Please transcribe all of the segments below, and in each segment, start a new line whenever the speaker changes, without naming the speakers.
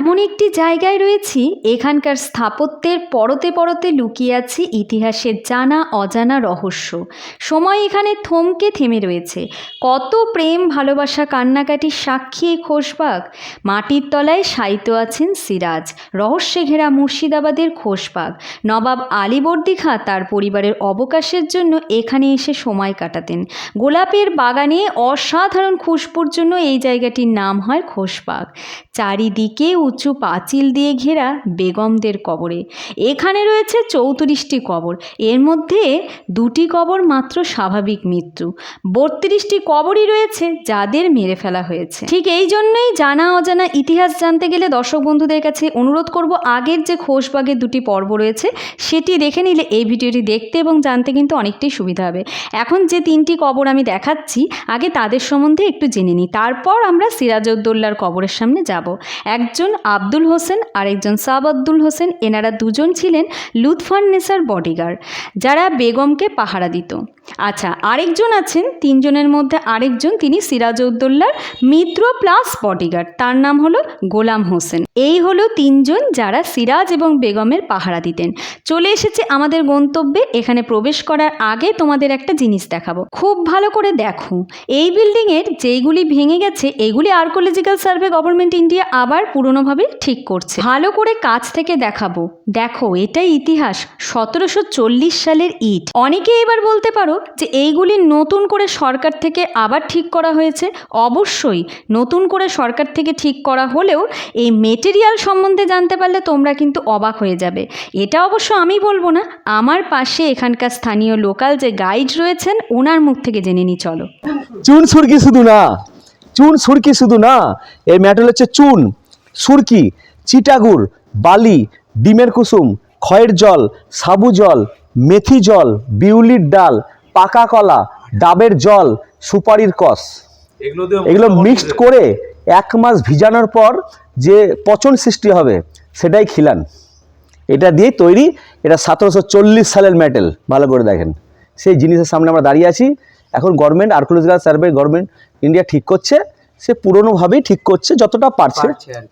এমন একটি জায়গায় রয়েছি, এখানকার স্থাপত্যের পরতে পরতে লুকিয়ে আছে ইতিহাসের জানা অজানা রহস্য। সময় এখানে থমকে থেমে রয়েছে। কত প্রেম, ভালোবাসা কান্নাকাটির সাক্ষী এই খোশবাগ। মাটির তলায় শায়িত আছেন সিরাজ, রহস্যে ঘেরা মুর্শিদাবাদের খোশবাগ। নবাব আলীবর্দী খাঁ তার পরিবারের অবকাশের জন্য এখানে এসে সময় কাটাতেন। গোলাপের বাগানে অসাধারণ খুশবুর জন্য এই জায়গাটির নাম হয় খোশবাগ। চারিদিকে উঁচু পাঁচিল দিয়ে ঘেরা বেগমদের কবরে। এখানে রয়েছে চৌত্রিশটি কবর। এর মধ্যে দুটি কবর মাত্র স্বাভাবিক মৃত্যু। বত্রিশটি কবরই রয়েছে যাদের মেরে ফেলা হয়েছে। ঠিক এই জন্যই জানা অজানা ইতিহাস জানতে গেলে দর্শক বন্ধুদের কাছে অনুরোধ করব, আগের যে খোশবাগের দুটি পর্ব রয়েছে, সেটি দেখে নিলে এই ভিডিওটি দেখতে এবং জানতে কিন্তু অনেকটাই সুবিধা হবে। এখন যে তিনটি কবর আমি দেখাচ্ছি, আগে তাদের সম্বন্ধে একটু জেনে নিই। তারপর আমরা সিরাজউদ্দৌলার কবরের সামনে যাব। একজন আব্দুল হোসেন আর একজন সাব আব্দুল হোসেন, এনারা দুজন ছিলেন লুৎফান নেসার বডিগার্ড যারা বেগমকে পাহারা দিত। আচ্ছা আরেকজন আছেন, তিনজনের মধ্যে আরেকজন তিনি সিরাজউদ্দৌলার মিত্র প্লাস বডিগার্ড তার নাম হলো গোলাম হোসেন। এই হলো তিনজন যারা সিরাজ এবং বেগমের পাহারা দিতেন। চলে এসেছে আমাদের গন্তব্যে, এখানে প্রবেশ করার আগে তোমাদের একটা জিনিস দেখাবো। খুব ভালো করে দেখো, এই বিল্ডিংয়ের যেইগুলি ভেঙে গেছে, এগুলি আর্কোলজিক্যাল সার্ভে গভর্নমেন্ট ইন্ডিয়া আবার পুরনোভাবে ঠিক করছে। ভালো করে কাছ থেকে দেখাবো। দেখো, এটাই ইতিহাস, সতেরোশো চল্লিশ সালের ইট। অনেকে এবার বলতে পারো যে এইগুলি নতুন করে সরকার থেকে আবার ঠিক করা হয়েছে। অবশ্যই নতুন করে সরকার থেকে ঠিক করা হলেও এই মেটেরিয়াল সম্বন্ধে জানতে পারলে তোমরা কিন্তু অবাক হয়ে যাবে। এটা অবশ্য আমি বলব না, আমার পাশে এখানকার স্থানীয় লোকাল যে গাইড রয়েছেন ওনার মুখ থেকে জেনে নি, চলো।
চুন সুরকি শুধু না, চুন সুরকি শুধু না এর ম্যাটেরিয়াল হচ্ছে চুন, সুরকি, চিটাগুড়, বালি, ডিমের কুসুম খয়ের জল, সাবু জল, মেথি জল, বিউলির ডাল পাকা কলা ডাবের জল সুপারির কস।
এগুলো
মিক্সড করে এক মাস ভিজানোর পর যে পচন সৃষ্টি হবে সেটাই খিলান। এটা দিয়ে তৈরি এটা সতেরোশো চল্লিশ সালের মেটেল ভালো করে দেখেন। সেই জিনিসের সামনে আমরা দাঁড়িয়ে আছি। এখন government archaeological survey government India ঠিক করছে। সে পুরনোভাবেই ঠিক করছে যতটা পারছে।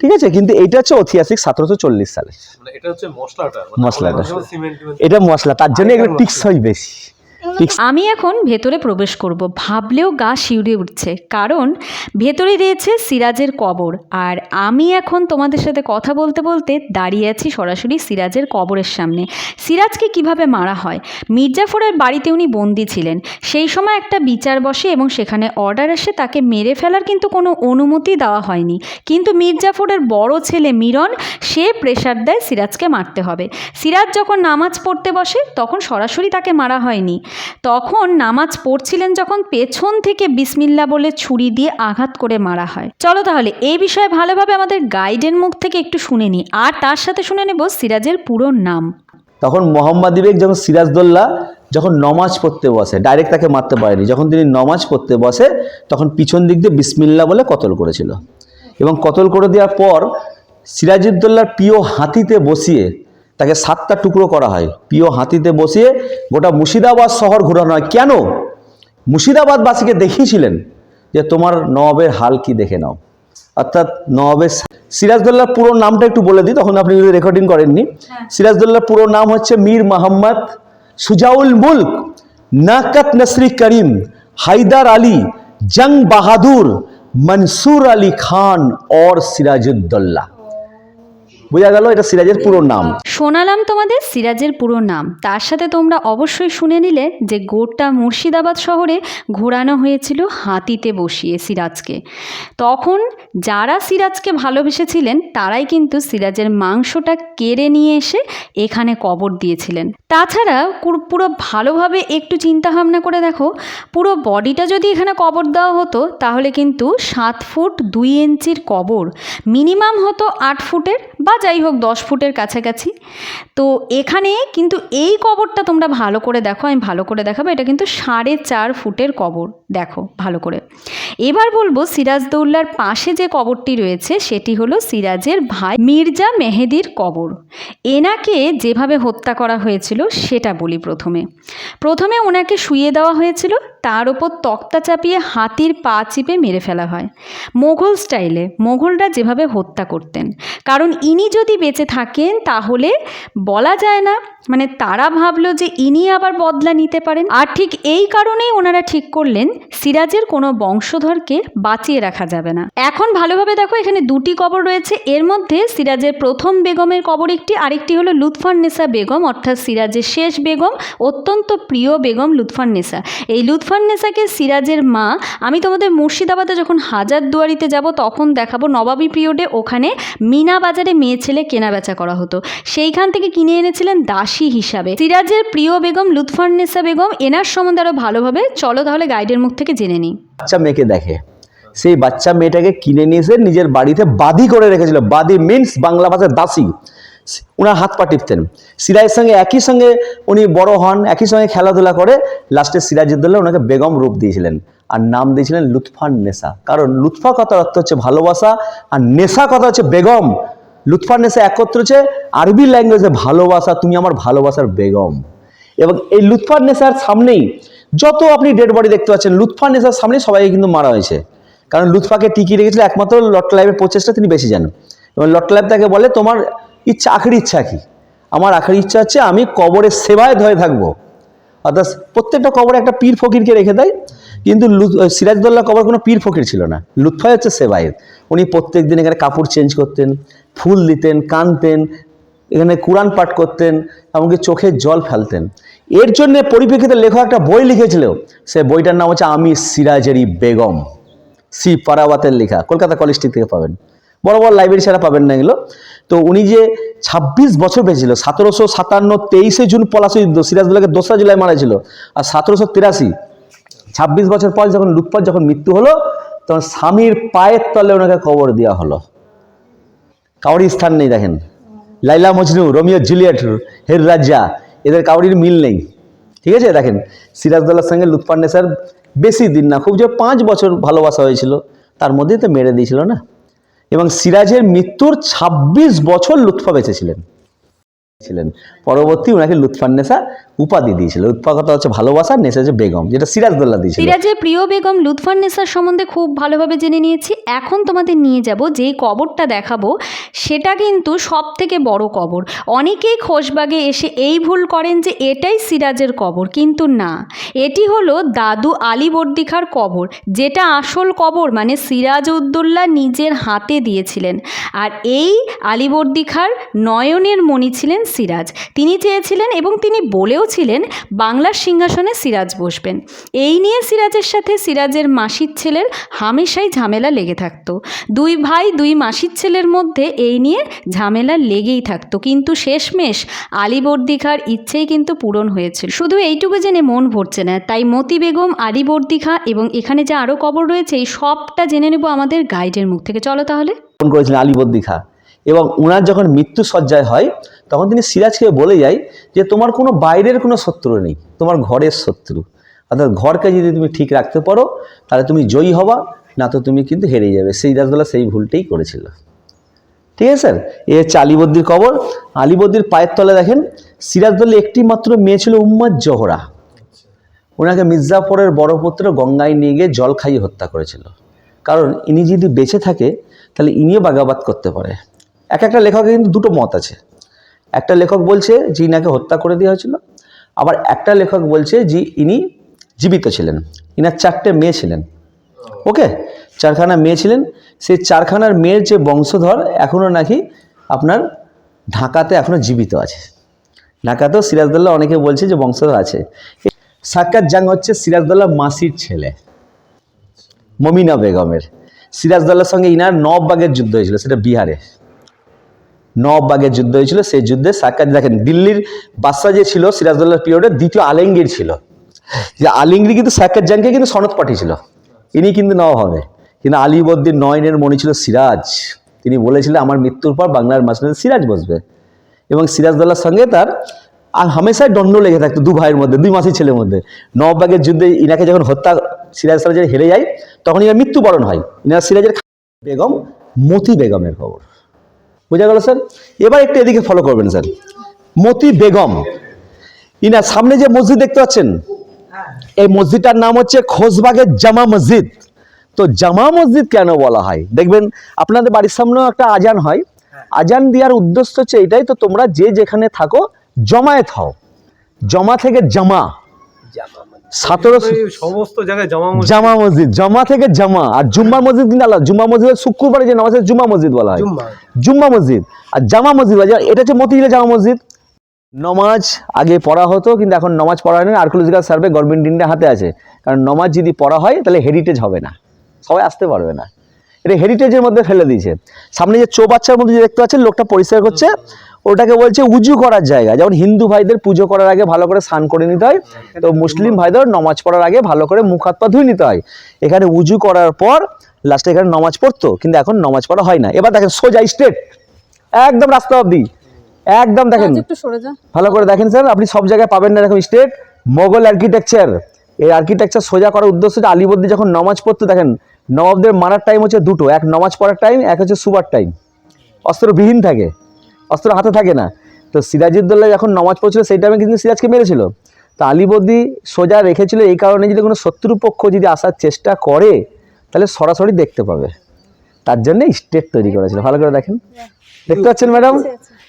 ঠিক আছে? কিন্তু এটা হচ্ছে ঐতিহাসিক সতেরোশো চল্লিশ সালে
মানে এটা হচ্ছে মশলাটা।
মশলাটা। এটা মশলা তার জন্য এগুলো টিকসই বেশি।
আমি এখন ভেতরে প্রবেশ করব। ভাবলেও গা শিউরে উঠছে। কারণ ভেতরে রয়েছে সিরাজের কবর। আর আমি এখন তোমাদের সাথে কথা বলতে বলতে দাঁড়িয়ে আছি সরাসরি সিরাজের কবরের সামনে। সিরাজকে কীভাবে মারা হয়? মির্জাফরের বাড়িতে উনি বন্দি ছিলেন। সেই সময় একটা বিচার বসে এবং সেখানে অর্ডার আসে তাকে মেরে ফেলার কিন্তু কোনো অনুমতি দেওয়া হয়নি। কিন্তু মির্জাফরের বড় ছেলে মিরন, সে প্রেশার দেয় সিরাজকে মারতে হবে। সিরাজ যখন নামাজ পড়তে বসে, তখন সরাসরি তাকে মারা হয়নি। তখন নামাজ পড়ছিলেন যখন পেছন থেকে বিসমিল্লা বলে ছুরি দিয়ে আঘাত করে মারা হয়। চলো তাহলে এই বিষয়ে ভালোভাবে আমাদের গাইডের মুখ থেকে একটু শুনে নিই। আর তার সাথে শুনে নেব সিরাজের পুরো নাম।
তখন মোহাম্মদ বেগ যখন সিরাজদোল্লা যখন নমাজ পড়তে বসে ডাইরেক্ট তাকে মারতে পারেনি। যখন তিনি নমাজ পড়তে বসে, তখন পিছন দিক দিয়ে বিসমিল্লা বলে কতল করেছিল। এবং কতল করে দেওয়ার পর সিরাজউদ্দৌলার প্রিয় হাতিতে বসিয়ে তাকে সাতটা টুকরো করা হয়। প্রিয় হাতিতে বসিয়ে গোটা মুর্শিদাবাদ শহর ঘোরানো হয়। কেন? মুর্শিদাবাদবাসীকে দেখিয়েছিলেন যে তোমার নবাবের হাল কি দেখে নাও। অর্থাৎ নবাবের সিরাজদৌল্লার পুরো নামটা একটু বলে দিই তখন আপনি যদি রেকর্ডিং করেননি। সিরাজদৌল্লার পুরো নাম হচ্ছে মীর মোহাম্মদ সুজাউল মুলক নাকাত নসরি করিম হায়দার আলী জং বাহাদুর মনসুর আলী খান और সিরাজউদ্দৌলা। বোঝা গেল এটা সিরাজের পুরো নাম।
শোনালাম তোমাদের সিরাজের পুরো নাম। তার সাথে তোমরা অবশ্যই শুনে নিলে যে গোটা মুর্শিদাবাদ শহরে ঘোরানো হয়েছিল হাতিতে বসিয়ে সিরাজকে। তখন যারা সিরাজকে ভালোবেসেছিলেন, তারাই কিন্তু সিরাজের মাংসটা কেড়ে নিয়ে এসে এখানে কবর দিয়েছিলেন। তাছাড়া পুরো- ভালোভাবে একটু চিন্তা ভাবনা করে দেখো, পুরো বডিটা যদি এখানে কবর দেওয়া হতো, তাহলে কিন্তু সাত ফুট দুই ইঞ্চির কবর। মিনিমাম হতো আট ফুটের বা যাই হোক দশ ফুটের কাছাকাছি। তো এখানে কিন্তু এই কবরটা তোমরা ভালো করে দেখো, আমি ভালো করে দেখাবো। এটা কিন্তু সাড়ে চার ফুটের কবর, দেখো ভালো করে। এবার বলব সিরাজদৌল্লার পাশে যে কবরটি রয়েছে, সেটি হলো সিরাজের ভাই মির্জা মেহেদির কবর। এনাকে যেভাবে হত্যা করা হয়েছিল, সেটা বলি প্রথমে। প্রথমে ওনাকে শুইয়ে দেওয়া হয়েছিল, তার ওপর তক্তা চাপিয়ে হাতির পা চিপে মেরে ফেলা হয়। মোঘল স্টাইলে, মোঘলরা যেভাবে হত্যা করতেন। কারণ ইনি যদি বেঁচে থাকেন, তাহলে বলা যায় না। মানে তারা ভাবলো যে ইনি আবার বদলা নিতে পারেন। আর ঠিক এই কারণেই ওনারা ঠিক করলেন, সিরাজের কোনো বংশধরকে বাঁচিয়ে রাখা যাবে না। এখন ভালোভাবে দেখো, এখানে দুটি কবর রয়েছে। এর মধ্যে সিরাজের প্রথম বেগমের কবর একটি, আরেকটি হলো লুৎফান্নেসা বেগম, অর্থাৎ সিরাজের শেষ বেগম, অত্যন্ত প্রিয় বেগম লুৎফান্নেসা এই লুৎফান্নেসাকে সিরাজের মা, আমি তোমাদের মুর্শিদাবাদে যখন হাজারদুয়ারিতে যাব, তখন দেখাবো নবাবী পিরিয়ডে ওখানে মিনা বাজারে মেয়ে ছেলে কেনাবেচা করা হতো। সেইখান থেকে কিনে এনেছিলেন দাসী হিসাবে। সিরাজের প্রিয় বেগম লুৎফান্নেসা বেগম এনার সম্বন্ধে আরও ভালোভাবে। চলো তাহলে গাইডের মুখ থেকে জেনে নিই।
বাচ্চা মেয়েকে দেখে। সেই বাচ্চা মেয়েটাকে কিনে নিয়ে নিজের বাড়িতে বাদি করে রেখেছিল। বাদি মিন্স বাংলা ভাষার দাসী। ওনার হাত পা টিপতেন। সিরাজের সঙ্গে একই সঙ্গে উনি বড় হন, একই সঙ্গে খেলাধুলা করে। লাস্টে সিরাজউদ্দৌলা ওনাকে বেগম রূপ দিয়েছিলেন আর নাম দিয়েছিলেন লুৎফান নেশা কারণ লুৎফা কথার অর্থ হচ্ছে ভালোবাসা আর নেশা কথা হচ্ছে বেগম। লুৎফান নেশা একত্র হচ্ছে আরবি ল্যাঙ্গুয়েজে ভালোবাসা, তুমি আমার ভালোবাসার বেগম। এবং এই লুৎফান নেশার সামনেই যত আপনি ডেড বডি দেখতে পাচ্ছেন লুৎফা নেশার সামনেই সবাইকে কিন্তু মারা হয়েছে। কারণ লুৎফাকে টিকিয়ে রেখেছিল একমাত্র লটলাইভের প্রচেষ্টা তিনি বেশি জানেন। এবং লটলাইভ তাকে বলে, তোমার ইচ্ছা, আখেরি ইচ্ছা কি? আমার আখেরি ইচ্ছা হচ্ছে আমি কবরের সেবায় ধরে থাকব। অর্থাৎ প্রত্যেকটা কবরে একটা পীর ফকিরকে রেখে দেয়। কিন্তু সিরাজদৌল্লা কবর কোনো পীর ফকির ছিল না। লুৎফাই হচ্ছে সেবায়েত। উনি প্রত্যেক দিন এখানে কাপড় চেঞ্জ করতেন, ফুল দিতেন, কানতেন, এখানে কোরআন পাঠ করতেন, এমনকি চোখে জল ফেলতেন। এর জন্য পরিপ্রেক্ষিতে লেখক একটা বই লিখেছিল। সে বইটার নাম হচ্ছে আমি সিরাজেরি বেগম। সি পারাওয়াতের লেখা। কলকাতা কলেজ থেকে পাবেন। বড় বড় লাইব্রেরি ছাড়া পাবেন না এগুলো। তো উনি যে ছাব্বিশ বছর বেঁচেছিল, সতেরোশো সাতান্ন তেইশে জুন পলাশী যুদ্ধ সিরাজদৌল্লাকে দোসরা জুলাই মারা ছিল আর সতেরোশো তিরাশি, ছাব্বিশ বছর পর যখন লুৎফার যখন মৃত্যু হলো, তখন স্বামীর পায়ের তলে ওনাকে কবর দেওয়া হলো। কাউরি স্থান নেই, দেখেন। Laila Majnu, Romeo Juliet, Heer Ranjha, এদের কাউরির মিল নেই। ঠিক আছে, দেখেন সিরাজদৌল্লার সঙ্গে লুৎফান্নেসার বেশি দিন না, খুব যে পাঁচ বছর ভালোবাসা হয়েছিল, তার মধ্যেই তো মেরে দিয়েছিল না? এবং সিরাজের মৃত্যুর ২৬ বছর লুৎফা বেঁচেছিলেন। ছিলেন পরবর্তী ওনাকে লুৎফান্নেসা উপাধি দিয়েছিল। লুৎফা কথা হচ্ছে ভালোবাসা, নেশা হচ্ছে বেগম, যেটা সিরাজদৌল্লা দিয়েছিল।
সিরাজের প্রিয় বেগম লুৎফান্নেসার সম্বন্ধে খুব ভালোভাবে জেনে নিয়েছি। এখন তোমাদের নিয়ে যাব, যেই কবরটা দেখাবো, সেটা কিন্তু সব থেকে বড় কবর। অনেকেই খোশবাগে এসে এই ভুল করেন যে এটাই সিরাজের কবর, কিন্তু না। এটি হলো দাদু আলীবর্দী খাঁর কবর, যেটা আসল কবর মানে সিরাজ উদ্দৌল্লা নিজের হাতে দিয়েছিলেন। আর এই আলীবর্দী খাঁর নয়নের মণি ছিলেন সিরাজ। তিনি চেয়েছিলেন এবং তিনি বলেও ছিলেন, বাংলার সিংহাসনে সিরাজ বসবেন। এই নিয়ে সিরাজের সাথে সিরাজের মাসির ছেলের হামেশাই ঝামেলা লেগে থাকতো। দুই ভাই দুই মাসির ছেলের মধ্যে এই নিয়ে ঝামেলা লেগেই থাকতো। কিন্তু শেষমেশ আলীবর্দী খাঁর ইচ্ছেই কিন্তু পূরণ হয়েছিল। শুধু এইটুকু জেনে মন ভরছে না, তাই মতি বেগম আলীবর্দী খাঁ এবং এখানে যে আরও কবর রয়েছে, এই সবটা জেনে নেব আমাদের গাইডের মুখ থেকে। চলো তাহলে।
ফোন করেছিলেন আলিবদ্দি খা এবং ওনার যখন মৃত্যু সজ্জায় হয়, তখন তিনি সিরাজকে বলে যায় যে, তোমার কোনো বাইরের কোনো শত্রু নেই, তোমার ঘরের শত্রু। অর্থাৎ ঘরকে যদি তুমি ঠিক রাখতে পারো, তাহলে তুমি জয়ী হবা, না তো তুমি কিন্তু হেরে যাবে। সেই রাজদোলা সেই ভুলটাই করেছিল। ঠিক আছে স্যার? এ হচ্ছে আলিবদ্দির কবর। আলিবদ্দির পায়ের তলে দেখেন সিরাজদৌল্লা একটি মাত্র মেয়ে ছিল উম্মাদ জহরা। ওনাকে মির্জাফরের বড় পুত্র গঙ্গায় নিয়ে গিয়ে জল খাইয়ে হত্যা করেছিল। কারণ ইনি যদি বেঁচে থাকে, তাহলে ইনিও বাগাবাদ করতে পারে। এক একটা লেখকের কিন্তু দুটো মত আছে। একটা লেখক বলছে যে ইনাকে হত্যা করে দেওয়া হয়েছিল, আবার একটা লেখক বলছে যে ইনি জীবিত ছিলেন, ইনার চারটে মেয়ে ছিলেন। ওকে? চারখানা মেয়ে ছিলেন। সেই চারখানার মেয়ের যে বংশধর এখনও নাকি আপনার ঢাকাতে এখনও জীবিত আছে। ঢাকাতেও সিরাজদৌল্লা অনেকে বলছে যে বংশধর আছে। সাক্কাত জাং হচ্ছে সিরাজদৌল্লা মাসির ছেলে, মমিনা বেগমের। সিরাজদৌল্লার সঙ্গে ইনার নববাগের যুদ্ধ হয়েছিল, সেটা বিহারে। নববাগের যুদ্ধ হয়েছিল, সেই যুদ্ধে সাক্কাত দেখেন, দিল্লির বাদশাহ যে ছিল সিরাজদৌল্লার পিরিয়ডে দ্বিতীয় আলেঙ্গির ছিল। যে আলিঙ্গি কিন্তু সাক্কাত জাংকে কিন্তু সনদ পাঠিয়েছিল। ইনি কিন্তু নব হবে। কিন্তু আলিবদ্দিন নয়নের মণি ছিল সিরাজ। তিনি বলেছিলেন, আমার মৃত্যুর পর বাংলার মাঝখানে সিরাজ বসবে। এবং সিরাজদৌল্লার সঙ্গে তার আর হামেশাই দণ্ড লেগে থাকতো দু ভাইয়ের মধ্যে, দুই মাসি ছেলের মধ্যে। নবাবের যুদ্ধে ইনাকে যখন হত্যা, সিরাজ সারা যখন হেরে যায় তখন ইনার মৃত্যুবরণ হয়। ইনার সিরাজের বেগম, মতি বেগমের খবর। বোঝা গেল, স্যার? এবার একটু এদিকে ফলো করবেন, স্যার। মতি বেগম, ইনার সামনে যে মসজিদ দেখতে পাচ্ছেন, এই মসজিদটার নাম হচ্ছে খোসবাগের জামা মসজিদ। তো জামা মসজিদ কেন বলা হয়? দেখবেন, আপনাদের বাড়ির সামনেও একটা আজান হয়। আজান দেওয়ার উদ্দেশ্য হচ্ছে এটাই, তো তোমরা যে যেখানে থাকো, জমায়েত হও। জমা থেকে জামা।
সমস্ত জায়গায় জমা মসজিদ।
জামা মসজিদ জমা থেকে জামা আর জুম্মা মসজিদ কিন্তু আলাদা। জুম্মা মসজিদ শুক্রবারে যে নামাজ জুম্মা মসজিদ বলা হয়।
জুম্মা।
মসজিদ। আর জামা মসজিদ। এটা হচ্ছে জামা মসজিদ। নমাজ আগে পড়া হতো কিন্তু এখন নমাজ পড়া হয় না আর্কোলজিক্যাল সার্ভে গভর্নমেন্ট ইন্ডিয়া হাতে আছে। কারণ নমাজ যদি পড়া হয় তাহলে হেরিটেজ হবে না। সবাই আসতে পারবে না। এটা হেরিটেজের মধ্যে ফেলে দিয়েছে। সামনে যে চৌবাচ্চার মধ্যে যে দেখতে পাচ্ছেন লোকটা পরিষ্কার করছে। ওটাকে বলছে উজু করার জায়গা। যেমন হিন্দু ভাইদের পুজো করার আগে ভালো করে স্নান করে নিতে হয় তো মুসলিম ভাইদের নমাজ পড়ার আগে ভালো করে মুখ হাত পা ধুয়ে নিতে হয়। এখানে উজু করার পর লাস্টে এখানে নমাজ পড়তো কিন্তু এখন নমাজ পড়া হয় না। এবার দেখেন সোজা স্ট্রেট একদম রাস্তা অব্দি একদম দেখেন।
যা।
ভালো করে দেখেন স্যার আপনি সব জায়গায় পাবেন না এরকম স্টেট মোগল আর্কিটেকচার এই আর্কিটেকচার সোজা করার উদ্দেশ্য হচ্ছে আলিবর্দি যখন নমাজ পড়তো দেখেন নবাবদের মারার টাইম হচ্ছে দুটো এক নমাজ পড়ার টাইম এক হচ্ছে সুবার টাইম অস্ত্রবিহীন থাকে। অস্ত্র হাতে থাকে না। তো সিরাজউদ্দৌলা যখন নমাজ পড়ছিল সেই টাইমে কিন্তু সিরাজকে মেরেছিল। তো আলিবর্দি সোজা রেখেছিল এই কারণে যদি কোনো শত্রুপক্ষ যদি আসার চেষ্টা করে তাহলে সরাসরি দেখতে পাবে। তার জন্য স্টেট তৈরি করেছিল। ভালো করে দেখেন। দেখতে পাচ্ছেন ম্যাডাম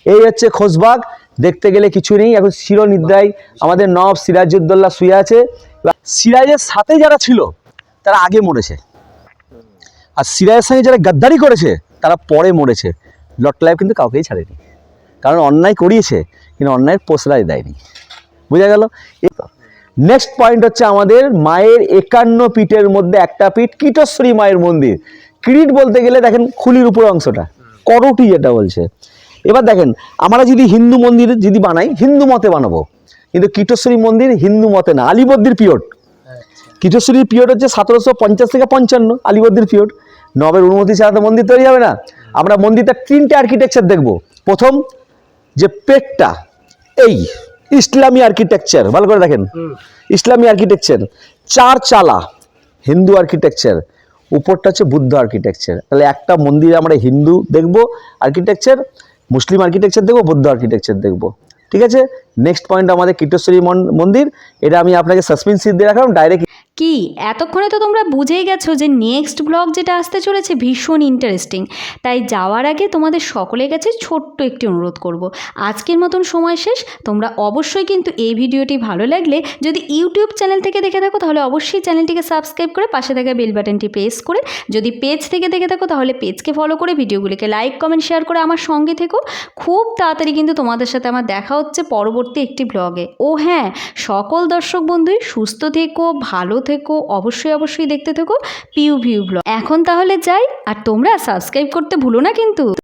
এই হচ্ছে খোসবাগ দেখতে গেলে কিছু নেই। এখন চিরনিদ্রায় আমাদের নব সিরাজউদ্দৌলা শুয়ে আছে। এবার সিরাজের সাথে যারা ছিল তারা আগে মরেছে। আর সিরাজের সঙ্গে যারা গাদ্দারি করেছে তারা পরে মরেছে। লট লাইফ কিন্তু কাউকেই ছাড়েনি। কারণ অন্যায় করিয়েছে কিন্তু অন্যায়ের প্রশ্রয় দেয়নি। বোঝা গেল? নেক্সট পয়েন্ট হচ্ছে আমাদের মায়ের একান্ন পিঠের মধ্যে একটা পিঠ কীটশ্বরী মায়ের মন্দির। কিরিট বলতে গেলে দেখেন খুলির উপর অংশটা করটি যেটা বলছে। এবার দেখেন আমরা যদি হিন্দু মন্দির যদি বানাই হিন্দু মতে বানাবো। কিন্তু কীটশ্বরী মন্দির হিন্দু মতে না আলিবদ্দির পিরিয়ড। কীটশ্বরীর পিরিয়ড হচ্ছে সতেরোশো পঞ্চাশ থেকে পঞ্চান্ন আলিবদ্দির পিরিয়ড। নবের অনুমতি ছাড়া তো মন্দির তৈরি হবে না। আমরা মন্দিরটা তিনটে আর্কিটেকচার দেখব। প্রথম যে পেটটা এই ইসলামী আর্কিটেকচার ভালো করে দেখেন। ইসলামী আর্কিটেকচার চার চালা হিন্দু আর্কিটেকচার উপরটা হচ্ছে বুদ্ধ আর্কিটেকচার তাহলে একটা মন্দিরে আমরা হিন্দু দেখব আর্কিটেকচার মুসলিম আর্কিটেকচার দেখব বুদ্ধ আর্কিটেকচার দেখব। ঠিক আছে? নেক্সট পয়েন্ট আমাদের মন- মন্দির, এটা আমি আপনাকে সাসপেন্স দিয়ে রাখলাম ডাইরেক্ট
কি? এতক্ষণে তো তোমরা বুঝেই গেছো যে নেক্সট ব্লগ যেটা আসতে চলেছে ভীষণ ইন্টারেস্টিং তাই যাওয়ার আগে তোমাদের সকলের কাছে ছোট্ট একটি অনুরোধ করব। আজকের মতন সময় শেষ। তোমরা অবশ্যই কিন্তু এই ভিডিওটি ভালো লাগলে যদি ইউটিউব চ্যানেল থেকে দেখে থাকো, তাহলে অবশ্যই চ্যানেলটিকে সাবস্ক্রাইব করে পাশে থাকা বেল বাটনটি প্রেস করে যদি পেজ থেকে দেখে থাকো, তাহলে পেজকে ফলো করে ভিডিওগুলিকে লাইক কমেন্ট শেয়ার করে আমার সঙ্গে থেকো। খুব তাড়াতাড়ি কিন্তু তোমাদের সাথে আমার দেখা হচ্ছে পরবর্তী একটি ব্লগে ও হ্যাঁ সকল দর্শক বন্ধুই সুস্থ থেকো, ভালো থেকো, অবশ্যই অবশ্যই দেখতে থেকো পিউ ভিউ ব্লগ এখন তাহলে যাই, আর তোমরা সাবস্ক্রাইব করতে ভুলো না কিন্তু।